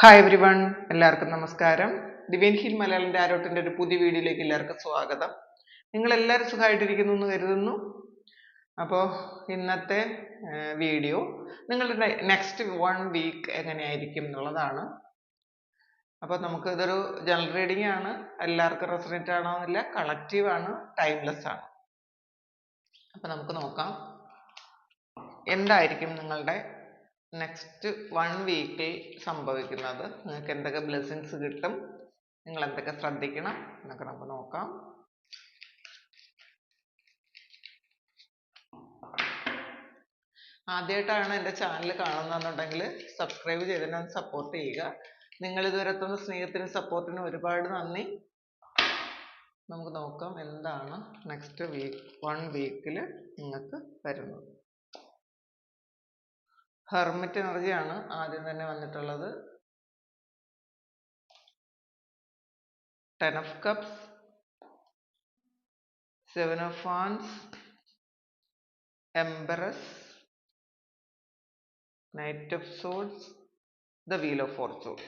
Hi every one എല്ലാവർക്കും നമസ്കാരം. ദിവ്യൻ hill മലയാളിന്റെ ആരോട്ടിന്റെ ഒരു പുതിയ വീഡിയോയിലേക്ക് എല്ലാവർക്കും സ്വാഗതം. നിങ്ങൾ എല്ലാവരും സുഖമായിട്ടിരിക്കുന്നു എന്ന് കരുതുന്നു. അപ്പോൾ ഇന്നത്തെ വീഡിയോ നിങ്ങളുടെ നെക്സ്റ്റ് വൺ വീക്ക് എങ്ങനെയായിരിക്കും എന്നുള്ളതാണ്. അപ്പോൾ നമുക്ക് ഇതൊരു ജനറൽ റീഡിംഗ് ആണ്. എല്ലാവർക്കും റെസിഡന്റ് ആണോ എന്നില്ല കളക്റ്റീവ് ആണ് ടൈംലെസ് ആണ്. അപ്പോൾ നമുക്ക് നോക്കാം. എന്തായിരിക്കും നിങ്ങളുടെ നെക്സ്റ്റ് വൺ വീക്കിൽ സംഭവിക്കുന്നത് നിങ്ങൾക്ക് എന്തൊക്കെ ബ്ലെസ്സിങ്സ് കിട്ടും നിങ്ങൾ എന്തൊക്കെ ശ്രദ്ധിക്കണം എന്നൊക്കെ നമുക്ക് നോക്കാം. ആദ്യമായിട്ടാണ് എന്റെ ചാനൽ കാണുന്നതെന്നുണ്ടെങ്കിൽ സബ്സ്ക്രൈബ് ചെയ്തിട്ട് സപ്പോർട്ട് ചെയ്യുക. നിങ്ങൾ ഇതുവരെ എത്തുന്ന സ്നേഹത്തിനും സപ്പോർട്ടിനും ഒരുപാട് നന്ദി. നമുക്ക് നോക്കാം എന്താണ് നെക്സ്റ്റ് വീക്ക് വൺ വീക്കിൽ നിങ്ങൾക്ക് വരുന്നത്. ഹെർമിറ്റ് എനർജിയാണ് ആദ്യം തന്നെ വന്നിട്ടുള്ളത്. Ten of cups seven of fans empress knight of swords the wheel of fortune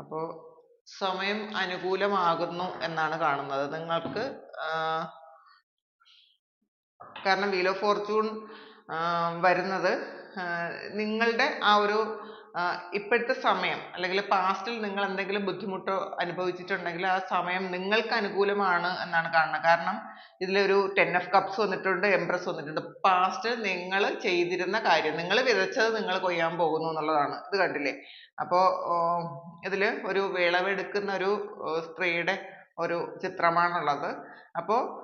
അപ്പോൾ സമയം അനുകൂലമാകുന്നു എന്നാണ് കാണുന്നത്. നിങ്ങൾക്ക് കാരണം വീൽ ഓഫ് ഫോർച്യൂൺ വരുന്നത് നിങ്ങളുടെ ആ ഒരു ഇപ്പോഴത്തെ സമയം അല്ലെങ്കിൽ പാസ്റ്റിൽ നിങ്ങൾ എന്തെങ്കിലും ബുദ്ധിമുട്ടോ അനുഭവിച്ചിട്ടുണ്ടെങ്കിൽ ആ സമയം നിങ്ങൾക്ക് അനുകൂലമാണ് എന്നാണ് കാണുന്നത്. കാരണം ഇതിലൊരു ടെൻ ഓഫ് കപ്സ് വന്നിട്ടുണ്ട് എംപ്രസ് വന്നിട്ടുണ്ട്. പാസ്റ്റ് നിങ്ങൾ ചെയ്തിരുന്ന കാര്യം നിങ്ങൾ വിതച്ചത് നിങ്ങൾ കൊയ്യാൻ പോകുന്നു എന്നുള്ളതാണ്. ഇത് കണ്ടില്ലേ? അപ്പോൾ ഇതിൽ ഒരു വിളവെടുക്കുന്ന ഒരു സ്ത്രീയുടെ ഒരു ചിത്രമാണുള്ളത്. അപ്പോൾ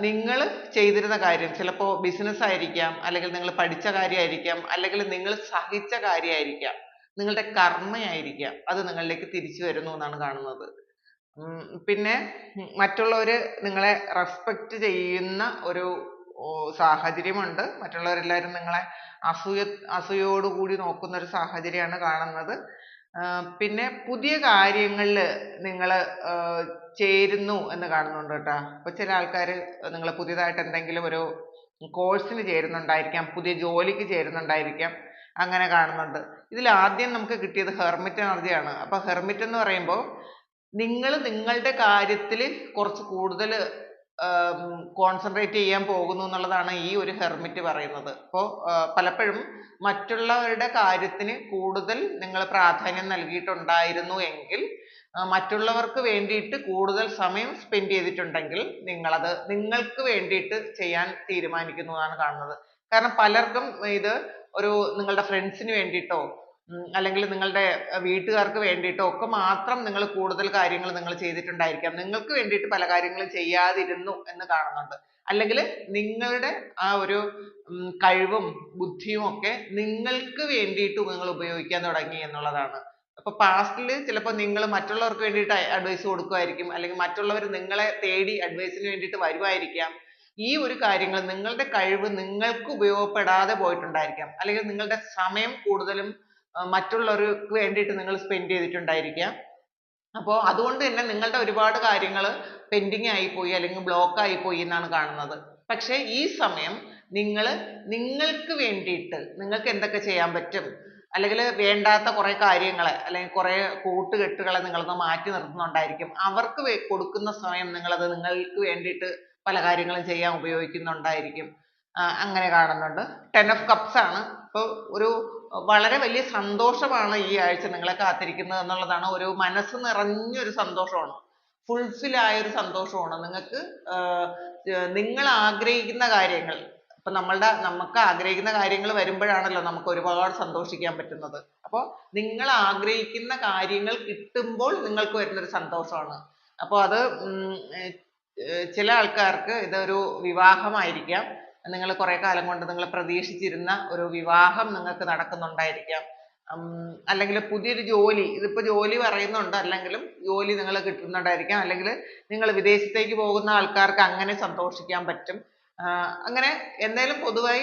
നിങ്ങൾ ചെയ്തിരുന്ന കാര്യം ചിലപ്പോൾ ബിസിനസ് ആയിരിക്കാം അല്ലെങ്കിൽ നിങ്ങൾ പഠിച്ച കാര്യമായിരിക്കാം അല്ലെങ്കിൽ നിങ്ങൾ സഹിച്ച കാര്യമായിരിക്കാം നിങ്ങളുടെ കർമ്മയായിരിക്കാം അത് നിങ്ങളിലേക്ക് തിരിച്ചു വരുന്നു എന്നാണ് കാണുന്നത്. പിന്നെ മറ്റുള്ളവർ നിങ്ങളെ റെസ്പെക്റ്റ് ചെയ്യുന്ന ഒരു സാഹചര്യമുണ്ട്. മറ്റുള്ളവരെല്ലാവരും നിങ്ങളെ അസൂയ അസൂയോടുകൂടി നോക്കുന്ന ഒരു സാഹചര്യമാണ് കാണുന്നത്. പിന്നെ പുതിയ കാര്യങ്ങളിൽ നിങ്ങൾ ചേരുന്നു എന്ന് കാണുന്നുണ്ട് കേട്ടോ. അപ്പോൾ ചില ആൾക്കാർ നിങ്ങൾ പുതിയതായിട്ട് എന്തെങ്കിലും ഒരു കോഴ്സിന് ചേരുന്നുണ്ടായിരിക്കാം പുതിയ ജോലിക്ക് ചേരുന്നുണ്ടായിരിക്കാം അങ്ങനെ കാണുന്നുണ്ട്. ഇതിൽ ആദ്യം നമുക്ക് കിട്ടിയത് ഹെർമിറ്റ് എനർജിയാണ്. അപ്പോൾ ഹെർമിറ്റ് എന്ന് പറയുമ്പോൾ നിങ്ങൾ നിങ്ങളുടെ കാര്യത്തിൽ കുറച്ച് കൂടുതൽ കോൺസെൻട്രേറ്റ് ചെയ്യാൻ പോകുന്നു എന്നുള്ളതാണ് ഈ ഒരു ഹെർമിറ്റ് പറയുന്നത്. അപ്പോൾ പലപ്പോഴും മറ്റുള്ളവരുടെ കാര്യത്തിന് കൂടുതൽ നിങ്ങൾ പ്രാധാന്യം നൽകിയിട്ടുണ്ടായിരുന്നു എങ്കിൽ മറ്റുള്ളവർക്ക് വേണ്ടിയിട്ട് കൂടുതൽ സമയം സ്പെൻഡ് ചെയ്തിട്ടുണ്ടെങ്കിൽ നിങ്ങളത് നിങ്ങൾക്ക് വേണ്ടിയിട്ട് ചെയ്യാൻ തീരുമാനിക്കുന്നതാണ് കാണുന്നത്. കാരണം പലർക്കും ഇത് ഒരു നിങ്ങളുടെ ഫ്രണ്ട്സിന് വേണ്ടിയിട്ടോ അല്ലെങ്കിൽ നിങ്ങളുടെ വീട്ടുകാർക്ക് വേണ്ടിയിട്ടോ ഒക്കെ മാത്രം നിങ്ങൾ കൂടുതൽ കാര്യങ്ങൾ നിങ്ങൾ ചെയ്തിട്ടുണ്ടായിരിക്കാം. നിങ്ങൾക്ക് വേണ്ടിയിട്ട് പല കാര്യങ്ങളും ചെയ്യാതിരുന്നു എന്ന് കാണുന്നുണ്ട്. അല്ലെങ്കിൽ നിങ്ങളുടെ ആ ഒരു കഴിവും ബുദ്ധിയും ഒക്കെ നിങ്ങൾക്ക് വേണ്ടിയിട്ട് നിങ്ങൾ ഉപയോഗിക്കാൻ തുടങ്ങി എന്നുള്ളതാണ്. അപ്പൊ പാസ്റ്റിൽ ചിലപ്പോൾ നിങ്ങൾ മറ്റുള്ളവർക്ക് വേണ്ടിയിട്ട് അഡ്വൈസ് കൊടുക്കുമായിരിക്കും. അല്ലെങ്കിൽ മറ്റുള്ളവർ നിങ്ങളെ തേടി അഡ്വൈസിന് വേണ്ടിയിട്ട് വരുമായിരിക്കാം. ഈ ഒരു കാര്യങ്ങൾ നിങ്ങളുടെ കഴിവ് നിങ്ങൾക്ക് ഉപയോഗപ്പെടാതെ പോയിട്ടുണ്ടായിരിക്കാം. അല്ലെങ്കിൽ നിങ്ങളുടെ സമയം കൂടുതലും മറ്റുള്ളവർക്ക് വേണ്ടിയിട്ട് നിങ്ങൾ സ്പെൻഡ് ചെയ്തിട്ടുണ്ടായിരിക്കാം. അപ്പോൾ അതുകൊണ്ട് തന്നെ നിങ്ങളുടെ ഒരുപാട് കാര്യങ്ങൾ പെൻഡിങ് ആയിപ്പോയി അല്ലെങ്കിൽ ബ്ലോക്ക് ആയിപ്പോയി എന്നാണ് കാണുന്നത്. പക്ഷേ ഈ സമയം നിങ്ങൾ നിങ്ങൾക്ക് വേണ്ടിയിട്ട് നിങ്ങൾക്ക് എന്തൊക്കെ ചെയ്യാൻ പറ്റും? അല്ലെങ്കിൽ വേണ്ടാത്ത കുറേ കാര്യങ്ങളെ അല്ലെങ്കിൽ കുറേ കൂട്ടുകെട്ടുകളെ നിങ്ങളൊന്ന് മാറ്റി നിർത്തുന്നുണ്ടായിരിക്കും. അവർക്ക് കൊടുക്കുന്ന സമയം നിങ്ങളത് നിങ്ങൾക്ക് വേണ്ടിയിട്ട് പല കാര്യങ്ങളും ചെയ്യാൻ ഉപയോഗിക്കുന്നുണ്ടായിരിക്കും. അങ്ങനെ കാണുന്നുണ്ട്. ടെൻ ഓഫ് കപ്സ് ആണ്. അപ്പോൾ ഒരു വളരെ വലിയ സന്തോഷമാണ് ഈ ആഴ്ച നിങ്ങളെ കാത്തിരിക്കുന്നത് എന്നുള്ളതാണ്. ഒരു മനസ്സ് നിറഞ്ഞൊരു സന്തോഷമാണ്. ഫുൾഫിൽ ആയ ഒരു സന്തോഷമാണ്. നിങ്ങൾക്ക് നിങ്ങൾ ആഗ്രഹിക്കുന്ന കാര്യങ്ങൾ ഇപ്പൊ നമ്മളുടെ നമുക്ക് ആഗ്രഹിക്കുന്ന കാര്യങ്ങൾ വരുമ്പോഴാണല്ലോ നമുക്ക് ഒരുപാട് സന്തോഷിക്കാൻ പറ്റുന്നത്. അപ്പോൾ നിങ്ങൾ ആഗ്രഹിക്കുന്ന കാര്യങ്ങൾ കിട്ടുമ്പോൾ നിങ്ങൾക്ക് വരുന്നൊരു സന്തോഷമാണ്. അപ്പോൾ അത് ചില ആൾക്കാർക്ക് ഇതൊരു വിവാഹമായിരിക്കാം. നിങ്ങൾ കുറേ കാലം കൊണ്ട് നിങ്ങൾ പ്രതീക്ഷിച്ചിരുന്ന ഒരു വിവാഹം നിങ്ങൾക്ക് നടക്കുന്നുണ്ടായിരിക്കാം. അല്ലെങ്കിൽ പുതിയൊരു ജോലി ഇതിപ്പോൾ ജോലി പറയുന്നുണ്ട് അല്ലെങ്കിലും ജോലി നിങ്ങൾ കിട്ടുന്നുണ്ടായിരിക്കാം. അല്ലെങ്കിൽ നിങ്ങൾ വിദേശത്തേക്ക് പോകുന്ന ആൾക്കാർക്ക് അങ്ങനെ സന്തോഷിക്കാൻ പറ്റും. അങ്ങനെ എന്തായാലും പൊതുവായി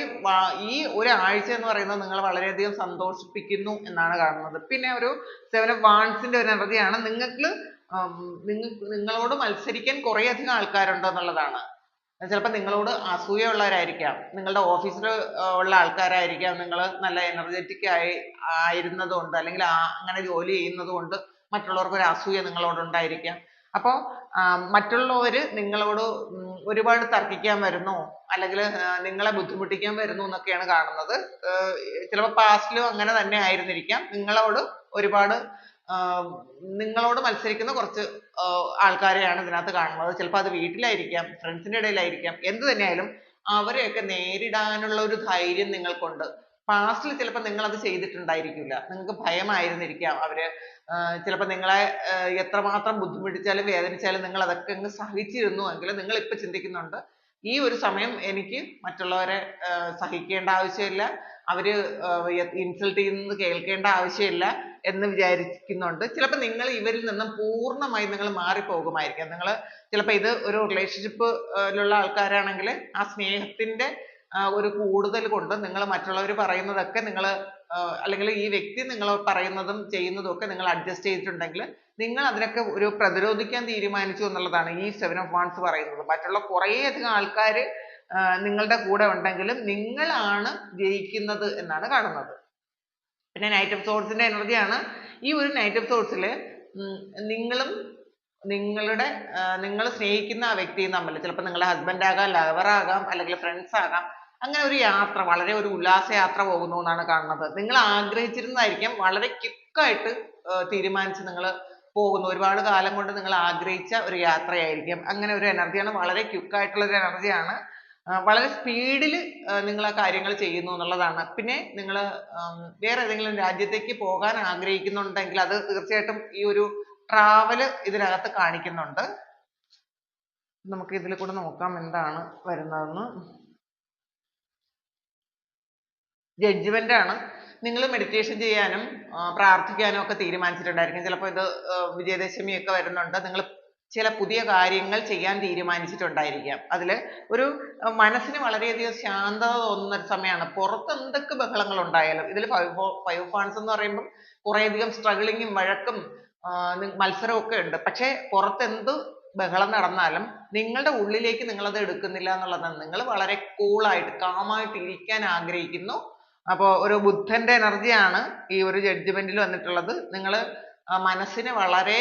ഈ ഒരു ആഴ്ച എന്ന് പറയുന്നത് നിങ്ങൾ വളരെയധികം സന്തോഷിപ്പിക്കുന്നു എന്നാണ് കാണുന്നത്. പിന്നെ ഒരു സെവൻ ഓഫ് വാൺസിന്റെ ഒരു എനർജിയാണ്. നിങ്ങൾക്ക് നിങ്ങൾ നിങ്ങളോട് മത്സരിക്കാൻ കുറേയധികം ആൾക്കാരുണ്ട് എന്നുള്ളതാണ്. ചിലപ്പോൾ നിങ്ങളോട് അസൂയുള്ളവരായിരിക്കാം നിങ്ങളുടെ ഓഫീസിൽ ഉള്ള ആൾക്കാരായിരിക്കാം. നിങ്ങൾ നല്ല എനർജറ്റിക് ആയി ആയിരുന്നത് കൊണ്ട് അല്ലെങ്കിൽ അങ്ങനെ ജോലി ചെയ്യുന്നത് കൊണ്ട് മറ്റുള്ളവർക്ക് ഒരു അസൂയ നിങ്ങളോട് ഉണ്ടായിരിക്കാം. അപ്പോൾ മറ്റുള്ളവർ നിങ്ങളോട് ഒരുപാട് തർക്കിക്കാൻ വരുന്നു അല്ലെങ്കിൽ നിങ്ങളെ ബുദ്ധിമുട്ടിക്കാൻ വരുന്നു എന്നൊക്കെയാണ് കാണുന്നത്. ചിലപ്പോൾ പാസ്റ്റിലും അങ്ങനെ തന്നെ ആയിരുന്നിരിക്കാം. നിങ്ങളോട് ഒരുപാട് നിങ്ങളോട് മത്സരിക്കുന്ന കുറച്ച് ആൾക്കാരെയാണ് ഇതിനകത്ത് കാണുന്നത്. ചിലപ്പോൾ അത് വീട്ടിലായിരിക്കാം ഫ്രണ്ട്സിന്റെ ഇടയിലായിരിക്കാം എന്ത് തന്നെയായാലും അവരെയൊക്കെ നേരിടാനുള്ള ഒരു ധൈര്യം നിങ്ങൾക്കുണ്ട്. പാസ്റ്റിൽ ചിലപ്പോൾ നിങ്ങൾ അത് ചെയ്തിട്ടുണ്ടായിരിക്കില്ല. നിങ്ങൾക്ക് ഭയമായിരുന്നിരിക്കാം അവർ. ചിലപ്പോൾ നിങ്ങളെ എത്രമാത്രം ബുദ്ധിമുട്ടിച്ചാലും വേദനിച്ചാലും നിങ്ങൾ അതൊക്കെ അങ്ങ് സഹിച്ചിരുന്നു എങ്കിൽ നിങ്ങൾ ഇപ്പൊ ചിന്തിക്കുന്നുണ്ട്. ഈ ഒരു സമയം എനിക്ക് മറ്റുള്ളവരെ സഹിക്കേണ്ട ആവശ്യമില്ല. അവർ ഇൻസൾട്ട് ചെയ്യുന്നത് കേൾക്കേണ്ട ആവശ്യമില്ല. എന്ന് വിചാരിക്കുന്നുണ്ട്. ചിലപ്പോൾ നിങ്ങൾ ഇവരിൽ നിന്നും പൂർണമായി നിങ്ങൾ മാറിപ്പോകുമായിരിക്കാം. നിങ്ങൾ ചിലപ്പോൾ ഇത് ഒരു relationship ലുള്ള ആൾക്കാരാണെങ്കിൽ ആ സ്നേഹത്തിന്റെ ഒരു കൂടുതൽ കൊണ്ട് നിങ്ങൾ മറ്റുള്ളവർ പറയുന്നതൊക്കെ നിങ്ങൾ അല്ലെങ്കിൽ ഈ വ്യക്തി നിങ്ങൾ പറയുന്നതും ചെയ്യുന്നതും ഒക്കെ നിങ്ങൾ അഡ്ജസ്റ്റ് ചെയ്തിട്ടുണ്ടെങ്കിൽ നിങ്ങൾ അതിനൊക്കെ ഒരു പ്രതിരോധിക്കാൻ തീരുമാനിച്ചു എന്നുള്ളതാണ് ഈ seven ഓഫ് wands പറയുന്നത്. മറ്റുള്ള കുറേയധികം ആൾക്കാർ നിങ്ങളുടെ കൂടെ ഉണ്ടെങ്കിലും നിങ്ങളാണ് ജയിക്കുന്നത് എന്നാണ് കാണുന്നത്. പിന്നെ നൈറ്റ് ഓഫ് സോഴ്സിന്റെ എനർജിയാണ് ഈ ഒരു നൈറ്റ് ഓഫ് സോർട്സിൽ നിങ്ങളും നിങ്ങളുടെ നിങ്ങൾ സ്നേഹിക്കുന്ന ആ വ്യക്തിയും തമ്മിൽ ചിലപ്പോൾ നിങ്ങളുടെ ഹസ്ബൻഡ് ആകാം ലവർ ആകാം അല്ലെങ്കിൽ ഫ്രണ്ട്സ് ആകാം അങ്ങനെ ഒരു യാത്ര വളരെ ഒരു ഉല്ലാസ യാത്ര പോകുന്നു എന്നാണ് കാണുന്നത്. നിങ്ങൾ ആഗ്രഹിച്ചിരുന്നതായിരിക്കും വളരെ ക്വിക്കായിട്ട് തീരുമാനിച്ച് നിങ്ങൾ പോകുന്നു. ഒരുപാട് കാലം കൊണ്ട് നിങ്ങൾ ആഗ്രഹിച്ച ഒരു യാത്രയായിരിക്കും. അങ്ങനെ ഒരു എനർജിയാണ് വളരെ ക്വിക്ക് ആയിട്ടുള്ള ഒരു എനർജിയാണ് വളരെ സ്പീഡിൽ നിങ്ങൾ ആ കാര്യങ്ങൾ ചെയ്യുന്നു എന്നുള്ളതാണ്. പിന്നെ നിങ്ങൾ വേറെ ഏതെങ്കിലും രാജ്യത്തേക്ക് പോകാൻ ആഗ്രഹിക്കുന്നുണ്ടെങ്കിൽ അത് തീർച്ചയായിട്ടും ഈ ഒരു ട്രാവൽ ഇതിനകത്ത് കാണിക്കുന്നുണ്ട്. നമുക്ക് ഇതിൽ കൂടെ നോക്കാം എന്താണ് വരുന്നതെന്ന്. ജഡ്ജ്മെന്റ് ആണ്. നിങ്ങൾ മെഡിറ്റേഷൻ ചെയ്യാനും പ്രാർത്ഥിക്കാനും ഒക്കെ തീരുമാനിച്ചിട്ടുണ്ടായിരിക്കും. ചിലപ്പോൾ ഇത് വിജയദശമി ഒക്കെ വരുന്നുണ്ട്. നിങ്ങൾ ചില പുതിയ കാര്യങ്ങൾ ചെയ്യാൻ തീരുമാനിച്ചിട്ടുണ്ടായിരിക്കാം. അതിൽ ഒരു മനസ്സിന് വളരെയധികം ശാന്തത തോന്നുന്ന ഒരു സമയമാണ്. പുറത്ത് എന്തൊക്കെ ബഹളങ്ങൾ ഉണ്ടായാലും ഇതിൽ ഫൈവ് ഫൈവ് ഫാൻസ് എന്ന് പറയുമ്പോൾ കുറേയധികം സ്ട്രഗിളിങ്ങും വഴക്കും മത്സരവും ഒക്കെ ഉണ്ട്. പക്ഷേ പുറത്ത് എന്ത് ബഹളം നടന്നാലും നിങ്ങളുടെ ഉള്ളിലേക്ക് നിങ്ങൾ അത് എടുക്കുന്നില്ല എന്നുള്ളതാണ്. നിങ്ങൾ വളരെ കൂളായിട്ട് കാമായിട്ട് ഇരിക്കാൻ ആഗ്രഹിക്കുന്നു. അപ്പോൾ ഒരു ബുദ്ധന്റെ എനർജിയാണ് ഈ ഒരു ജഡ്ജ്മെന്റിൽ വന്നിട്ടുള്ളത്. നിങ്ങൾ മനസ്സിനെ വളരെ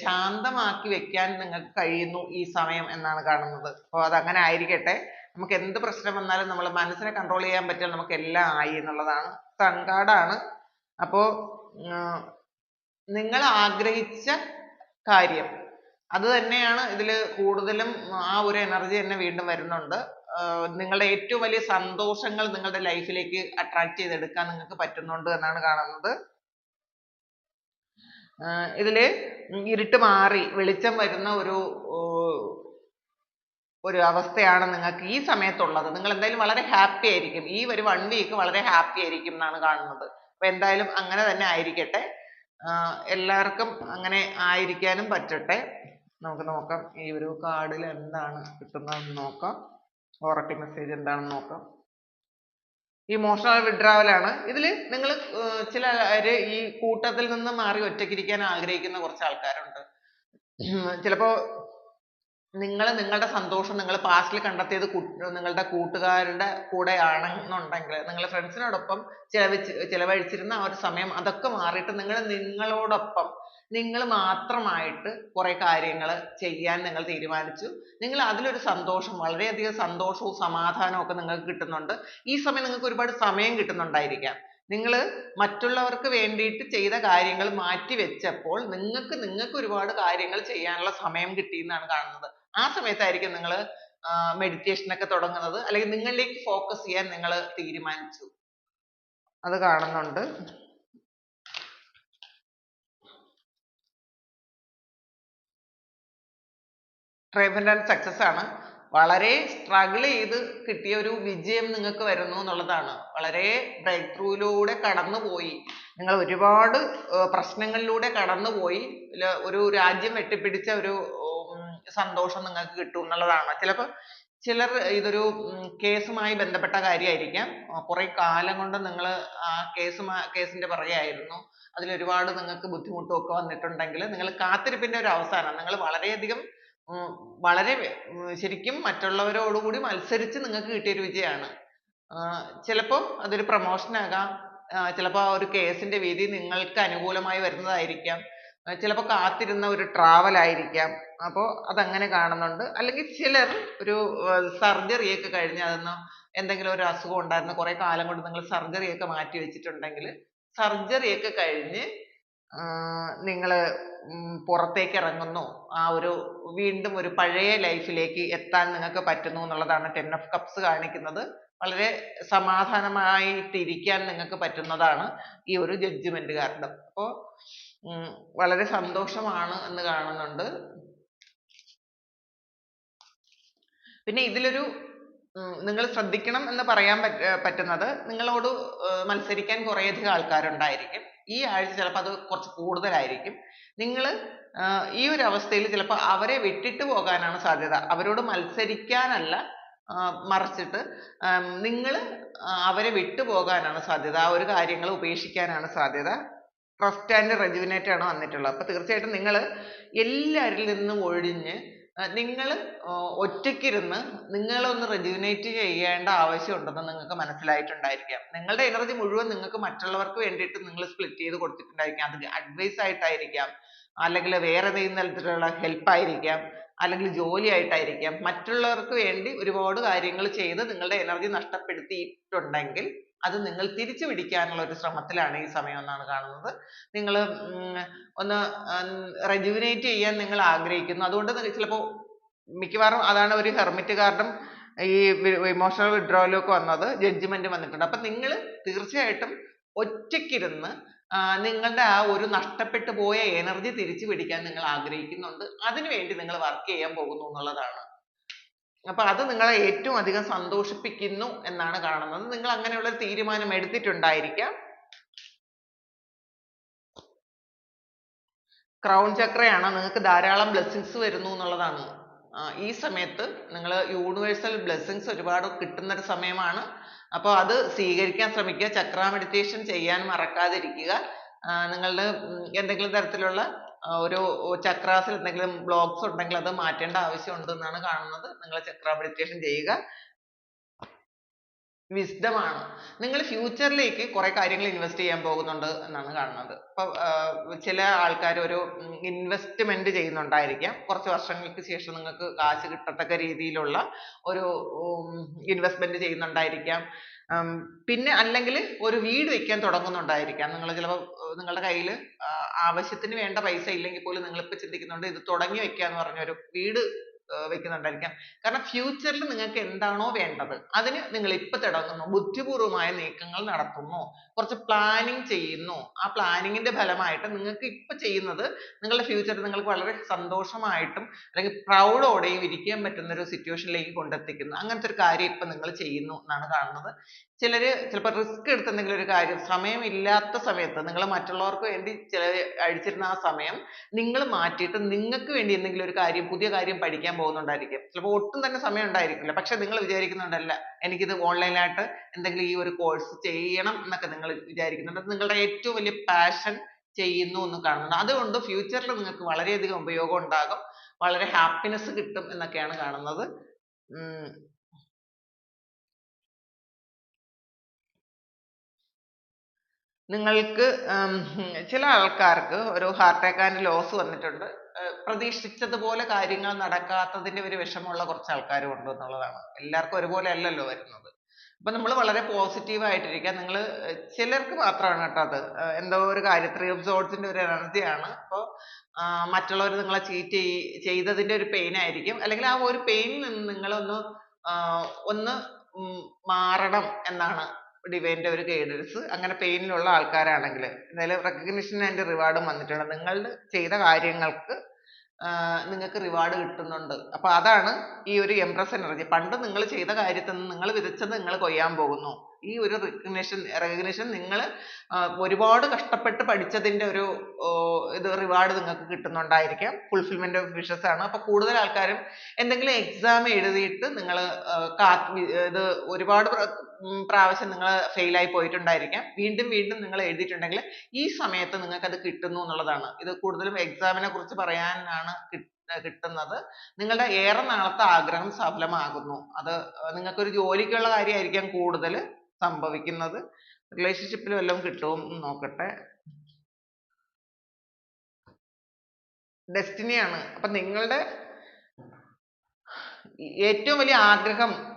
ശാന്തമാക്കി വെക്കാൻ നിങ്ങൾക്ക് കഴിയുന്നു ഈ സമയം എന്നാണ് കാണുന്നത്. അപ്പോൾ അത് അങ്ങനെ ആയിരിക്കട്ടെ. നമുക്ക് എന്ത് പ്രശ്നം വന്നാലും നമ്മൾ മനസ്സിനെ control ചെയ്യാൻ പറ്റിയാൽ നമുക്ക് എല്ലാം ആയി എന്നുള്ളതാണ് ആണ് അപ്പോൾ നിങ്ങൾ ആഗ്രഹിച്ച കാര്യം. അത് തന്നെയാണ് ഇതിൽ കൂടുതലും ആ ഒരു എനർജി തന്നെ വീണ്ടും വരുന്നുണ്ട്. നിങ്ങളുടെ ഏറ്റവും വലിയ സന്തോഷങ്ങൾ നിങ്ങളുടെ ലൈഫിലേക്ക് അട്രാക്ട് ചെയ്തെടുക്കാൻ നിങ്ങൾക്ക് പറ്റുന്നുണ്ട് എന്നാണ് കാണുന്നത്. ഇതിൽ ഇരുട്ട് മാറി വെളിച്ചം വരുന്ന ഒരു ഒരു അവസ്ഥയാണ് നിങ്ങൾക്ക് ഈ സമയത്തുള്ളത്. നിങ്ങൾ എന്തായാലും വളരെ ഹാപ്പി ആയിരിക്കും. ഈ ഒരു വൺ വീക്ക് വളരെ ഹാപ്പി ആയിരിക്കും എന്നാണ് കാണുന്നത്. അപ്പൊ എന്തായാലും അങ്ങനെ തന്നെ ആയിരിക്കട്ടെ. എല്ലാവർക്കും അങ്ങനെ ആയിരിക്കാനും പറ്റട്ടെ. നമുക്ക് നോക്കാം ഈ ഒരു കാർഡിൽ എന്താണ് കിട്ടുന്നതെന്ന് നോക്കാം. Oracle മെസ്സേജ് എന്താണെന്ന് നോക്കാം. ഇമോഷണൽ വിഡ്രാവൽ ആണ്. ഇതിൽ നിങ്ങൾ ചിലര് ഈ കൂട്ടത്തിൽ നിന്ന് മാറി ഒറ്റയ്ക്കിരിക്കാൻ ആഗ്രഹിക്കുന്ന കുറച്ച് ആൾക്കാരുണ്ട്. ചിലപ്പോ നിങ്ങൾ നിങ്ങളുടെ സന്തോഷം നിങ്ങൾ പാസ്റ്റിൽ കണ്ടെത്തിയത് നിങ്ങളുടെ കൂട്ടുകാരുടെ കൂടെ ആണെന്നുണ്ടെങ്കിൽ നിങ്ങൾ ഫ്രണ്ട്സിനോടൊപ്പം ചിലവഴിച്ച് ചിലവഴിച്ചിരുന്ന ആ ഒരു സമയം അതൊക്കെ മാറിയിട്ട് നിങ്ങൾ നിങ്ങളോടൊപ്പം നിങ്ങൾ മാത്രമായിട്ട് കുറെ കാര്യങ്ങൾ ചെയ്യാൻ നിങ്ങൾ തീരുമാനിച്ചു. നിങ്ങൾ അതിലൊരു സന്തോഷം വളരെയധികം സന്തോഷവും സമാധാനവും ഒക്കെ നിങ്ങൾക്ക് കിട്ടുന്നുണ്ട്. ഈ സമയം നിങ്ങൾക്ക് ഒരുപാട് സമയം കിട്ടുന്നുണ്ടായിരിക്കാം. നിങ്ങൾ മറ്റുള്ളവർക്ക് വേണ്ടിയിട്ട് ചെയ്ത കാര്യങ്ങൾ മാറ്റി വെച്ചപ്പോൾ നിങ്ങൾക്ക് നിങ്ങൾക്ക് ഒരുപാട് കാര്യങ്ങൾ ചെയ്യാനുള്ള സമയം കിട്ടി എന്നാണ് കാണുന്നത്. ആ സമയത്തായിരിക്കും നിങ്ങൾ മെഡിറ്റേഷൻ ഒക്കെ തുടങ്ങുന്നത്. അല്ലെങ്കിൽ നിങ്ങളിലേക്ക് ഫോക്കസ് ചെയ്യാൻ നിങ്ങൾ തീരുമാനിച്ചു. അത് കാണുന്നുണ്ട്. ട്രൈബൽ ആൻഡ് സക്സസ് ആണ്. വളരെ സ്ട്രഗിൾ ചെയ്ത് കിട്ടിയ ഒരു വിജയം നിങ്ങൾക്ക് വരുന്നു എന്നുള്ളതാണ്. വളരെ ബ്രേക്ക് ത്രൂയിലൂടെ കടന്നുപോയി. നിങ്ങൾ ഒരുപാട് പ്രശ്നങ്ങളിലൂടെ കടന്നുപോയി. ഒരു രാജ്യം വെട്ടിപ്പിടിച്ച ഒരു സന്തോഷം നിങ്ങൾക്ക് കിട്ടും എന്നുള്ളതാണ്. ചിലപ്പോൾ ചിലർ ഇതൊരു കേസുമായി ബന്ധപ്പെട്ട കാര്യമായിരിക്കാം. കുറെ കാലം കൊണ്ട് നിങ്ങൾ ആ കേസ് കേസിന്റെ പുറകെയായിരുന്നു. അതിൽ ഒരുപാട് നിങ്ങൾക്ക് ബുദ്ധിമുട്ടും ഒക്കെ വന്നിട്ടുണ്ടെങ്കിൽ നിങ്ങൾ കാത്തിരിപ്പിന്റെ ഒരു അവസാനം. നിങ്ങൾ വളരെയധികം വളരെ ശരിക്കും മറ്റുള്ളവരോടുകൂടി മത്സരിച്ച് നിങ്ങൾക്ക് കിട്ടിയൊരു വിജയമാണ് ചിലപ്പോൾ ചിലപ്പോ അതൊരു promotion ആകാം. ചിലപ്പോൾ ചിലപ്പോ ആ ഒരു case ന്റെ വിധി നിങ്ങൾക്ക് അനുകൂലമായി വരുന്നതായിരിക്കാം. ചിലപ്പോൾ ചിലപ്പോ കാത്തിരുന്ന ഒരു travel ആയിരിക്കാം. അപ്പൊ അതങ്ങനെ കാണുന്നുണ്ട്. അല്ലെങ്കിൽ ചിലർ ഒരു സർജറിയൊക്കെ കഴിഞ്ഞ് അതൊന്ന് എന്തെങ്കിലും ഒരു അസുഖം ഉണ്ടായിരുന്നു കുറേ കാലം കൊണ്ട് നിങ്ങൾ ഒക്കെ മാറ്റി വെച്ചിട്ടുണ്ടെങ്കിൽ ഒക്കെ കഴിഞ്ഞ് നിങ്ങൾ പുറത്തേക്ക് ഇറങ്ങുന്നു. ആ ഒരു വീണ്ടും ഒരു പഴയ ലൈഫിലേക്ക് ലേക്ക് എത്താൻ നിങ്ങൾക്ക് പറ്റുന്നു എന്നുള്ളതാണ് ten ഓഫ് കപ്സ് കാണിക്കുന്നത്. വളരെ സമാധാനമായിട്ട് ഇരിക്കാൻ നിങ്ങൾക്ക് പറ്റുന്നതാണ് ഈ ഒരു ജഡ്ജ്മെന്റ് കാരണം. അപ്പോൾ വളരെ സന്തോഷമാണ് എന്ന് കാണുന്നുണ്ട്. പിന്നെ ഇതിലൊരു നിങ്ങൾ ശ്രദ്ധിക്കണം എന്ന് പറയാൻ പറ്റുന്നത് നിങ്ങളോട് മത്സരിക്കാൻ കുറേയധികം ആൾക്കാരുണ്ടായിരിക്കും. ഈ ആഴ്ച ചിലപ്പോൾ അത് കുറച്ച് കൂടുതലായിരിക്കും. നിങ്ങൾ ഈ ഒരു അവസ്ഥയിൽ ചിലപ്പോൾ അവരെ വിട്ടിട്ട് പോകാനാണ് സാധ്യത. അവരോട് മത്സരിക്കാനല്ല മറിച്ചിട്ട് നിങ്ങൾ അവരെ വിട്ട് പോകാനാണ് സാധ്യത. ആ ഒരു കാര്യങ്ങൾ ഉപേക്ഷിക്കാനാണ് സാധ്യത. ട്രസ്റ്റ് ആൻഡ് റെജുവിനേറ്റ് ആണ് വന്നിട്ടുള്ളത്. അപ്പൊ തീർച്ചയായിട്ടും നിങ്ങൾ എല്ലാരിൽ നിന്നും ഒഴിഞ്ഞ് ഇരുന്ന് ഒറ്റയ്ക്കിരുന്ന് നിങ്ങളൊന്ന് rejuvenate ചെയ്യേണ്ട ആവശ്യമുണ്ടെന്ന് നിങ്ങൾക്ക് മനസ്സിലായിട്ടുണ്ടായിരിക്കാം. നിങ്ങളുടെ എനർജി മുഴുവൻ നിങ്ങൾക്ക് മറ്റുള്ളവർക്ക് വേണ്ടിയിട്ട് നിങ്ങൾ സ്പ്ലിറ്റ് ചെയ്ത് കൊടുത്തിട്ടുണ്ടായിരിക്കാം. അത് advice ആയിട്ടായിരിക്കാം അല്ലെങ്കിൽ വേറെ ഏതെങ്കിലും തരത്തിലുള്ള help ആയിരിക്കാം അല്ലെങ്കിൽ ജോലി ആയിട്ടായിരിക്കാം മറ്റുള്ളവർക്ക് വേണ്ടി ഒരുപാട് കാര്യങ്ങൾ ചെയ്ത് നിങ്ങളുടെ എനർജി നഷ്ടപ്പെടുത്തിയിട്ടുണ്ടെങ്കിൽ അത് നിങ്ങൾ തിരിച്ചു പിടിക്കാനുള്ള ഒരു ശ്രമത്തിലാണ് ഈ സമയം എന്നാണ് കാണുന്നത്. നിങ്ങൾ ഒന്ന് rejuvenate ചെയ്യാൻ നിങ്ങൾ ആഗ്രഹിക്കുന്നു. അതുകൊണ്ട് ചിലപ്പോ മിക്കവാറും അതാണ് ഒരു hermit കാർഡും ഈ withdrawal ഉം ഒക്കെ വന്നത് judgement വന്നിട്ടുണ്ട്. അപ്പൊ നിങ്ങൾ തീർച്ചയായിട്ടും ഒറ്റയ്ക്കിരുന്ന് നിങ്ങളുടെ ആ ഒരു നഷ്ടപ്പെട്ടു പോയ energy തിരിച്ചു പിടിക്കാൻ നിങ്ങൾ ആഗ്രഹിക്കുന്നുണ്ട്. അതിനുവേണ്ടി നിങ്ങൾ work ചെയ്യാൻ പോകുന്നു എന്നുള്ളതാണ്. അപ്പൊ അത് നിങ്ങളെ ഏറ്റവും അധികം സന്തോഷിപ്പിക്കുന്നു എന്നാണ് കാണുന്നത്. നിങ്ങൾ അങ്ങനെയുള്ള ഒരു തീരുമാനം എടുത്തിട്ടുണ്ടായിരിക്കാം. crown ചക്രയാണ് നിങ്ങൾക്ക് ധാരാളം blessings വരുന്നു എന്നുള്ളതാണ്. ഈ സമയത്ത് നിങ്ങൾ universal blessings ഒരുപാട് കിട്ടുന്ന ഒരു സമയമാണ്. അപ്പൊ അത് സ്വീകരിക്കാൻ ശ്രമിക്കുക. ചക്ര meditation ചെയ്യാൻ മറക്കാതിരിക്കുക. നിങ്ങളുടെ എന്തെങ്കിലും തരത്തിലുള്ള ഒരു ചക്രാസിൽ എന്തെങ്കിലും blocks ഉണ്ടെങ്കിൽ അത് മാറ്റേണ്ട ആവശ്യമുണ്ടെന്നാണ് കാണുന്നത്. നിങ്ങൾ ചക്ര meditation ചെയ്യുക. Wisdom ആണ്. നിങ്ങൾ ഫ്യൂച്ചറിലേക്ക് ലേക്ക് കുറെ കാര്യങ്ങൾ ഇൻവെസ്റ്റ് ചെയ്യാൻ പോകുന്നുണ്ട് എന്നാണ് കാണുന്നത്. ഇപ്പൊ ആഹ് ചില ആൾക്കാർ ഒരു ഇൻവെസ്റ്റ്മെന്റ് ചെയ്യുന്നുണ്ടായിരിക്കാം. കുറച്ച് വർഷങ്ങൾക്ക് ശേഷം നിങ്ങൾക്ക് കാശ് കിട്ടത്തക്ക രീതിയിലുള്ള ഒരു ഇൻവെസ്റ്റ്മെന്റ് ചെയ്യുന്നുണ്ടായിരിക്കാം. പിന്നെ അല്ലെങ്കിൽ ഒരു വീട് വെക്കാൻ തുടങ്ങുന്നുണ്ടായിരിക്കാം. നിങ്ങൾ ചിലപ്പോൾ നിങ്ങളുടെ കയ്യിൽ ആവശ്യത്തിന് വേണ്ട പൈസ ഇല്ലെങ്കിൽ പോലും നിങ്ങൾ ഇപ്പൊ ചിന്തിക്കുന്നുണ്ട് ഇത് തുടങ്ങി വെക്കാന്ന് പറഞ്ഞ ഒരു വീട് ആഹ് വെക്കുന്നുണ്ടായിരിക്കാം. കാരണം future ൽ നിങ്ങൾക്ക് എന്താണോ വേണ്ടത് അതിന് നിങ്ങൾ ഇപ്പൊ തുടങ്ങുന്നു. ബുദ്ധിപൂർവമായ നീക്കങ്ങൾ നടത്തുന്നു. കുറച്ച് planning ചെയ്യുന്നു. ആ planning ഫലമായിട്ട് നിങ്ങൾക്ക് ഇപ്പൊ ചെയ്യുന്നത് നിങ്ങളുടെ future നിങ്ങൾക്ക് വളരെ സന്തോഷമായിട്ടും അല്ലെങ്കിൽ proud ഓടെയും ഇരിക്കാൻ പറ്റുന്ന ഒരു situation ലേക്ക് കൊണ്ടെത്തിക്കുന്നു. അങ്ങനത്തെ ഒരു കാര്യം ഇപ്പൊ നിങ്ങൾ ചെയ്യുന്നു എന്നാണ് കാണുന്നത്. ചിലര് ചിലപ്പോൾ റിസ്ക് എടുത്ത് എന്തെങ്കിലും ഒരു കാര്യം സമയമില്ലാത്ത സമയത്ത് നിങ്ങൾ മറ്റുള്ളവർക്ക് വേണ്ടി ചെലവഴിച്ചിരുന്ന ആ സമയം നിങ്ങൾ മാറ്റിയിട്ട് നിങ്ങൾക്ക് വേണ്ടി എന്തെങ്കിലും ഒരു കാര്യം പുതിയ കാര്യം പഠിക്കാൻ പോകുന്നുണ്ടായിരിക്കും. ചിലപ്പോൾ ഒട്ടും തന്നെ സമയം ഉണ്ടായിരിക്കില്ല. പക്ഷെ നിങ്ങൾ വിചാരിക്കുന്നുണ്ടല്ല എനിക്കിത് ആയിട്ട് എന്തെങ്കിലും ഈ ഒരു കോഴ്സ് ചെയ്യണം എന്നൊക്കെ നിങ്ങൾ വിചാരിക്കുന്നുണ്ട്. നിങ്ങളുടെ ഏറ്റവും വലിയ പാഷൻ ചെയ്യുന്നു എന്ന് കാണുന്നുണ്ട്. അതുകൊണ്ട് ഫ്യൂച്ചറിൽ നിങ്ങൾക്ക് വളരെയധികം ഉപയോഗം ഉണ്ടാകും. വളരെ happiness കിട്ടും എന്നൊക്കെയാണ് കാണുന്നത്. നിങ്ങൾക്ക് ചില ആൾക്കാർക്ക് ഒരു ഹാർട്ട് attack ലോസ് വന്നിട്ടുണ്ട്. പ്രതീക്ഷിച്ചതുപോലെ കാര്യങ്ങൾ നടക്കാത്തതിന്റെ ഒരു വിഷമമുള്ള കുറച്ച് ആൾക്കാരും ഉണ്ട് എന്നുള്ളതാണ്. എല്ലാവർക്കും ഒരുപോലെ അല്ലല്ലോ വരുന്നത്. അപ്പം നമ്മൾ വളരെ പോസിറ്റീവ് ആയിട്ടിരിക്കുക. നിങ്ങൾ ചിലർക്ക് മാത്രമാണ് കേട്ടോ അത് എന്തോ ഒരു കാര്യം ത്രീ swords ഒരു എനർജിയാണ് അപ്പോൾ മറ്റുള്ളവർ നിങ്ങളെ ചീറ്റ് ചെയ് ചെയ്തതിന്റെ ഒരു പെയിൻ ആയിരിക്കും. അല്ലെങ്കിൽ ആ ഒരു പെയിനിൽ നിന്ന് നിങ്ങളൊന്ന് ഒന്ന് മാറണം എന്നാണ് ന്റെ ഒരു guidance. അങ്ങനെ ഉള്ള ആൾക്കാരാണെങ്കിൽ എന്തായാലും recognition ആൻഡ് ഉം വന്നിട്ടുണ്ട്. നിങ്ങൾ ചെയ്ത കാര്യങ്ങൾക്ക് നിങ്ങൾക്ക് റിവാർഡ് കിട്ടുന്നുണ്ട്. അപ്പോൾ അതാണ് ഈ ഒരു എംപ്രസ് എനർജി പണ്ട് നിങ്ങൾ ചെയ്ത കാര്യത്തിൽ നിന്ന് നിങ്ങൾ വിതച്ചത് നിങ്ങൾ കൊയ്യാൻ പോകുന്നു. ഈ ഒരു recognition recognition നിങ്ങൾ ഒരുപാട് കഷ്ടപ്പെട്ട് പഠിച്ചതിന്റെ ഒരു ഇത് reward നിങ്ങൾക്ക് കിട്ടുന്നുണ്ടായിരിക്കാം. fulfillment of wishes ആണ്. അപ്പോൾ കൂടുതൽ ആൾക്കാരും എന്തെങ്കിലും exam എഴുതിയിട്ട് നിങ്ങൾ കാ ഇത് ഒരുപാട് പ്രാവശ്യം നിങ്ങൾ fail ആയി പോയിട്ടുണ്ടായിരിക്കാം. വീണ്ടും വീണ്ടും നിങ്ങൾ എഴുതിയിട്ടുണ്ടെങ്കിൽ ഈ സമയത്ത് നിങ്ങൾക്ക് അത് കിട്ടുന്നു എന്നുള്ളതാണ്. ഇത് കൂടുതലും exam നെ കുറിച്ച് പറയാനാണ് കിട്ടുന്നത് നിങ്ങളുടെ ഏറെ നാളത്തെ ആഗ്രഹം സഫലമാകുന്നു അത് നിങ്ങൾക്ക് ഒരു ജോലിക്കുള്ള കാര്യമായിരിക്കാം കൂടുതൽ സംഭവിക്കുന്നത്. റിലേഷൻഷിപ്പിൽ വല്ലതും കിട്ടുമോ എന്ന് നോക്കട്ടെ. ഡെസ്റ്റിനിയാണ് അപ്പൊ നിങ്ങളുടെ ഏറ്റവും വലിയ ആഗ്രഹം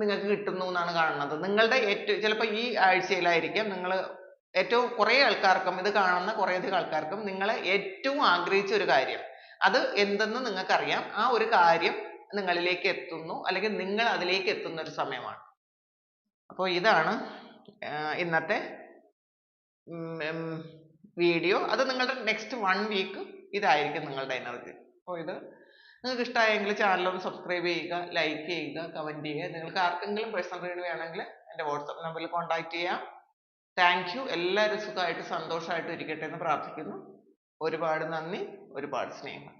നിങ്ങൾക്ക് കിട്ടുന്നു എന്നാണ് കാണുന്നത്. നിങ്ങളുടെ ഏറ്റവും ചിലപ്പോൾ ഈ ആഴ്ചയിലായിരിക്കാം നിങ്ങൾ ഏറ്റവും കുറേ ആൾക്കാർക്കും ഇത് കാണുന്ന കുറേയധികം ആൾക്കാർക്കും നിങ്ങളെ ഏറ്റവും ആഗ്രഹിച്ച ഒരു കാര്യം. അത് എന്തെന്ന് നിങ്ങൾക്കറിയാം. ആ ഒരു കാര്യം നിങ്ങളിലേക്ക് എത്തുന്നു അല്ലെങ്കിൽ നിങ്ങൾ അതിലേക്ക് എത്തുന്ന ഒരു സമയമാണ്. അപ്പോൾ ഇതാണ് ഇന്നത്തെ വീഡിയോ. അത് നിങ്ങളുടെ നെക്സ്റ്റ് വൺ വീക്ക് ഇതായിരിക്കും നിങ്ങളുടെ എനർജി അപ്പോൾ ഇത് നിങ്ങൾക്ക് ഇഷ്ടമായെങ്കിൽ ചാനലൊന്ന് സബ്സ്ക്രൈബ് ചെയ്യുക ലൈക്ക് ചെയ്യുക കമന്റ് ചെയ്യുക. നിങ്ങൾക്ക് ആർക്കെങ്കിലും പേഴ്സണൽ റീഡ് വേണമെങ്കിൽ എന്റെ വാട്സപ്പ് നമ്പറിൽ കോൺടാക്റ്റ് ചെയ്യാം. താങ്ക് യു എല്ലാവരും സുഖമായിട്ട് സന്തോഷമായിട്ട് ഇരിക്കട്ടെ എന്ന് പ്രാർത്ഥിക്കുന്നു. ഒരുപാട് നന്ദി ഒരുപാട് സ്നേഹം.